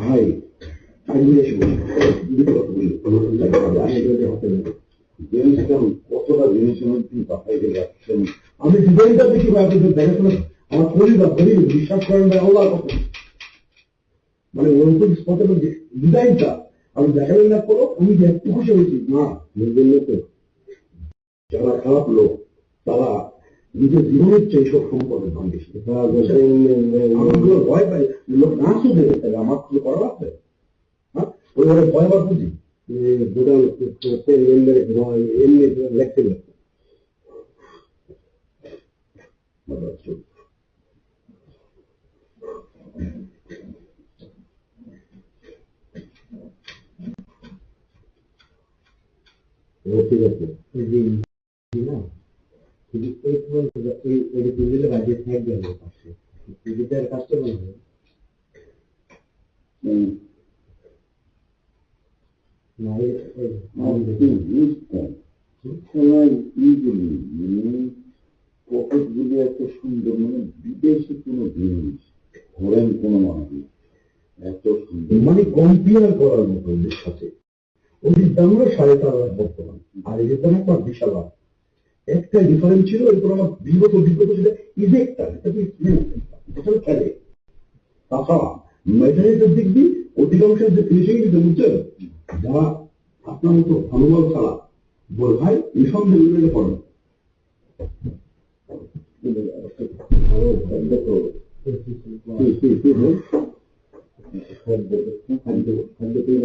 ভাই, আমি ডিজাইনটা দেখি ভাই আপনাদের দেখাশোনা আমার পরিবার পরিবার বিশ্বাস করেন ভাই আল্লাহ কথা। মানে ওরকম স্পটের ডিজাইনটা আমি দেখাবেন না করো আমি একটু খুশি হয়েছি না নিজের মতো, যারা খারাপ লোক, তারা নিজের জীবনের চেয়ে সব সম্পদের দাম বেশি। আমাগুলো ভয় পাই। লোক না শুধু তাহলে আমার কিছু করার আছে? হ্যাঁ? ওই ভয় আবার বুঝি। এমনি লেখতে ঠিক আছে। এই এই বাজে থাকবে আমার পাশে টিভিটার কাজটা বলবে না এই পকেটগুলি এত সুন্দর মানে বিদেশি কোনো জিনিস ফরেন কোনো মানুষ এত সুন্দর। মানে কম্পেয়ার করার মতো ওদের সাথে। ওদের দাম হলো সাড়ে চার লাখ বর্তমান। আর এদের দাম বিশাল লাখ একটা ডিফারেন্স ছিল, এরপর আমার বিগত অভিজ্ঞতা ছিল ইজেক্টার এটা কি এটা খেলে। তাছাড়া মেটারিটার দিক দিয়ে অধিকাংশের যে ফিনিশিং দিতে বুঝছেন যারা আপনার মতো ভালোভাবে ছাড়া বল ভাই নিঃসন্দেহে উল্লেখ করেন। খাদ্য খাদ্য তৈরি